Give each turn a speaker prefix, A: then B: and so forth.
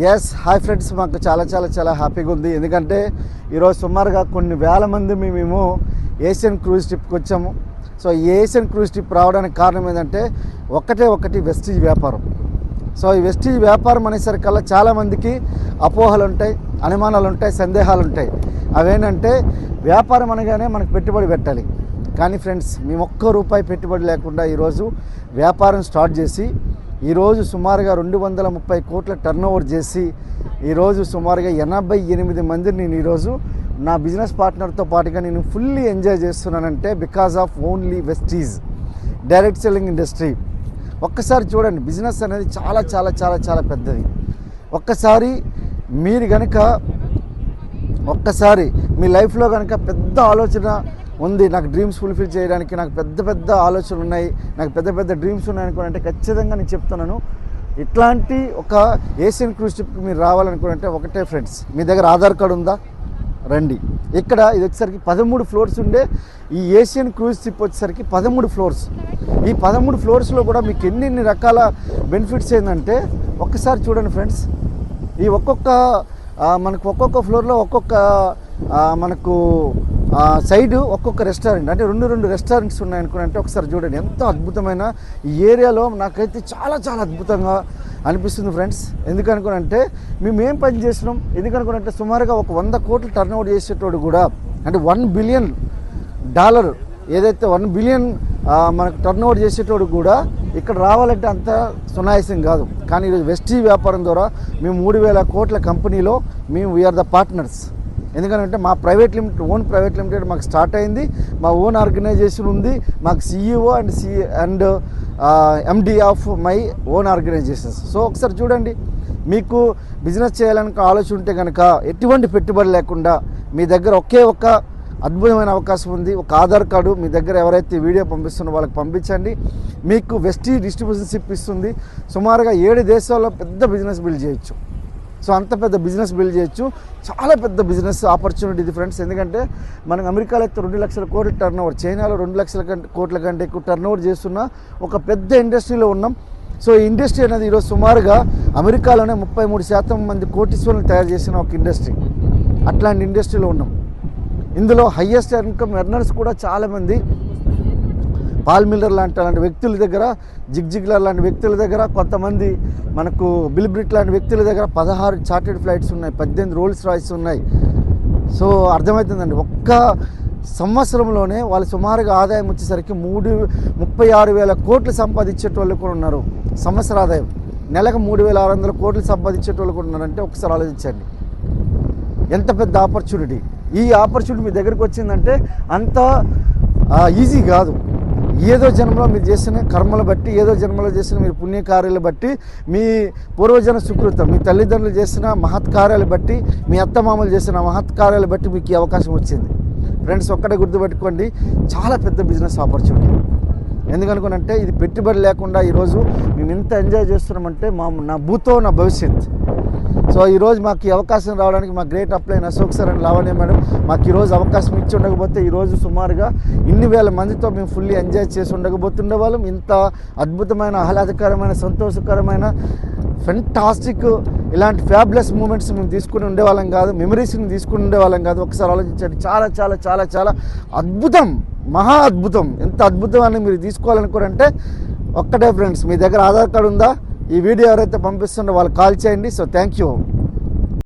A: Yes hi friends మాకు చాలా చాలా చాలా హ్యాపీగా ఉంది. ఎందుకంటే ఈరోజు సుమారుగా కొన్ని వేల మంది మేము ఏషియన్ క్రూజ్ ట్రిప్కి వచ్చాము. సో ఈ ఏషియన్ క్రూజ్ ట్రిప్ రావడానికి కారణం ఏంటంటే ఒకటే ఒకటి వెస్టీజ్ వ్యాపారం. సో ఈ వెస్టీజ్ వ్యాపారం అనేసరికల్లా చాలామందికి అపోహలు ఉంటాయి అనుమానాలు ఉంటాయి సందేహాలు ఉంటాయి. అవేంటంటే వ్యాపారం అనగానే మనకు పెట్టుబడి పెట్టాలి. కానీ ఫ్రెండ్స్ మేము ఒక్క రూపాయి పెట్టుబడి లేకుండా ఈరోజు వ్యాపారం స్టార్ట్ చేసి ఈరోజు సుమారుగా రెండు వందల ముప్పై కోట్ల టర్న్ ఓవర్ చేసి ఈరోజు సుమారుగా ఎనభై ఎనిమిది మందిని నేను ఈరోజు నా బిజినెస్ పార్ట్నర్తో పాటుగా నేను ఫుల్లీ ఎంజాయ్ చేస్తున్నానంటే because of only Vestige direct selling industry ఒక్కసారి చూడండి బిజినెస్ అనేది చాలా చాలా చాలా చాలా పెద్దది. ఒక్కసారి మీరు కనుక ఒక్కసారి మీ లైఫ్లో కనుక పెద్ద ఆలోచన ఉంది. నాకు డ్రీమ్స్ ఫుల్ఫిల్ చేయడానికి నాకు పెద్ద పెద్ద ఆలోచనలు ఉన్నాయి. నాకు పెద్ద పెద్ద డ్రీమ్స్ ఉన్నాయి అనుకుంటే ఖచ్చితంగా నేను చెప్తున్నాను. ఇట్లాంటి ఒక ఏషియన్ క్రూజ్ ట్రిప్కి మీరు రావాలనుకుంటే ఒకటే ఫ్రెండ్స్ మీ దగ్గర ఆధార్ కార్డు ఉందా? రండి. ఇక్కడ ఇది వచ్చేసరికి పదమూడు ఫ్లోర్స్ ఉండే ఈ ఏషియన్ క్రూజ్ ట్రిప్ వచ్చేసరికి పదమూడు ఫ్లోర్స్ ఈ పదమూడు ఫ్లోర్స్లో కూడా మీకు ఎన్ని ఎన్ని రకాల బెనిఫిట్స్ ఏంటంటే ఒక్కసారి చూడండి ఫ్రెండ్స్ ఈ ఒక్కొక్క మనకు ఒక్కొక్క ఫ్లోర్లో ఒక్కొక్క మనకు సైడ్ ఒక్కొక్క రెస్టారెంట్ అంటే రెండు రెండు రెస్టారెంట్స్ ఉన్నాయనుకుని అంటే ఒకసారి చూడండి ఎంతో అద్భుతమైన ఈ ఏరియాలో నాకైతే చాలా చాలా అద్భుతంగా అనిపిస్తుంది ఫ్రెండ్స్. ఎందుకనుకునంటే మేము ఏం పని చేసినాం? ఎందుకనుకునంటే సుమారుగా ఒక వంద కోట్లు టర్న్ అవుట్ చేసేటోడు కూడా అంటే వన్ బిలియన్ డాలర్ ఏదైతే వన్ బిలియన్ మనకు టర్న్ ఓవర్ చేసేటోడు కూడా ఇక్కడ రావాలంటే అంత సునాయాసం కాదు. కానీ ఈరోజు వెస్టీ వ్యాపారం ద్వారా మేము మూడు వేల కోట్ల కంపెనీలో మేము వీఆర్ ద పార్ట్నర్స్ ఎందుకంటే మా private limited own private limited మాకు స్టార్ట్ అయింది. మా ఓన్ ఆర్గనైజేషన్ ఉంది. మాకు CEO and C and MD of my own organisations so ఒకసారి చూడండి. మీకు బిజినెస్ చేయాలని ఆలోచన ఉంటే కనుక ఎటువంటి పెట్టుబడి లేకుండా మీ దగ్గర ఒకే ఒక్క అద్భుతమైన అవకాశం ఉంది. ఒక ఆధార్ కార్డు మీ దగ్గర ఎవరైతే వీడియో పంపిస్తున్నో వాళ్ళకి పంపించండి. మీకు వెస్టీ డిస్ట్రిబ్యూషన్షిప్ ఇస్తుంది. సుమారుగా ఏడు దేశాల్లో పెద్ద బిజినెస్ బిల్డ్ చేయొచ్చు. సో అంత పెద్ద బిజినెస్ బిల్డ్ చేయొచ్చు. చాలా పెద్ద బిజినెస్ ఆపర్చునిటీ ఇది ఫ్రెండ్స్ ఎందుకంటే మనకు అమెరికాలో అయితే రెండు లక్షల కోట్ల టర్న్ ఓవర్ చైనాలో రెండు లక్షల కంటే కోట్ల కంటే ఎక్కువ టర్న్ ఓవర్ చేస్తున్న ఒక పెద్ద ఇండస్ట్రీలో ఉన్నాం. సో ఈ ఇండస్ట్రీ అనేది ఈరోజు సుమారుగా అమెరికాలోనే ముప్పై మూడు శాతం మంది కోటీశ్వరులు తయారు చేసిన ఒక ఇండస్ట్రీ అట్లాంటి ఇండస్ట్రీలో ఉన్నాం. ఇందులో హయ్యెస్ట్ ఇన్కమ్ ఎర్నర్స్ కూడా చాలామంది పాల్ మిల్లర్ లాంటి అలాంటి వ్యక్తుల దగ్గర జిగ్జిగ్లర్ లాంటి వ్యక్తుల దగ్గర కొంతమంది మనకు బిల్బ్రిట్ లాంటి వ్యక్తుల దగ్గర పదహారు చార్టెడ్ ఫ్లైట్స్ ఉన్నాయి పద్దెనిమిది రోల్స్ రాయిస్ ఉన్నాయి. సో అర్థమవుతుందండి. ఒక్క సంవత్సరంలోనే వాళ్ళు సుమారుగా ఆదాయం వచ్చేసరికి మూడు ముప్పై ఆరు వేల కోట్లు సంపాదించేటోళ్ళు కూడా ఉన్నారు. సంవత్సర ఆదాయం. నెలకు మూడు వేల ఆరు వందల కోట్లు సంపాదించేటోళ్ళు కూడా ఉన్నారంటే ఒకసారి ఆలోచించండి. ఎంత పెద్ద ఆపర్చునిటీ. ఈ ఆపర్చునిటీ మీ దగ్గరికి వచ్చిందంటే అంత ఈజీ కాదు. ఏదో జన్మలో మీరు చేసిన కర్మలు బట్టి ఏదో జన్మలో చేసిన మీరు పుణ్యకార్యాలు బట్టి మీ పూర్వజన సుకృతం మీ తల్లిదండ్రులు చేసిన మహత్కార్యాలు బట్టి మీ అత్తమామలు చేసిన మహత్కార్యాలు బట్టి మీకు ఈ అవకాశం వచ్చింది. ఫ్రెండ్స్ ఒక్కటే గుర్తుపెట్టుకోండి చాలా పెద్ద బిజినెస్ ఆపర్చునిటీ ఎందుకనుకునంటే ఇది పెట్టుబడి లేకుండా ఈరోజు మేము ఎంత ఎంజాయ్ చేస్తున్నామంటే మా నా భూతో నా భవిష్యత్. సో ఈరోజు మాకు ఈ అవకాశం రావడానికి మా great upline Ashok sir and Lavanya madam మాకు ఈరోజు అవకాశం ఇచ్చి ఉండకపోతే ఈరోజు సుమారుగా ఇన్ని వేల మందితో మేము ఫుల్లీ ఎంజాయ్ చేసి ఉండకపోతుండే వాళ్ళం. ఇంత అద్భుతమైన ఆహ్లాదకరమైన సంతోషకరమైన ఫెంటాస్టిక్ ఇలాంటి ఫ్యాబ్లెస్ మూమెంట్స్ మేము తీసుకుని ఉండేవాళ్ళం కాదు మెమరీస్ని తీసుకుని ఉండేవాళ్ళం కాదు. ఒకసారి ఆలోచించండి. చాలా చాలా చాలా చాలా అద్భుతం మహా అద్భుతం. ఎంత అద్భుతం అని మీరు తీసుకోవాలనుకోరంటే ఒక్కటే ఫ్రెండ్స్ మీ దగ్గర ఆధార్ కార్డు ఉందా? ఈ వీడియో ఎవరైతే పంపిస్తుండో వాళ్ళు కాల్ చేయండి. So thank you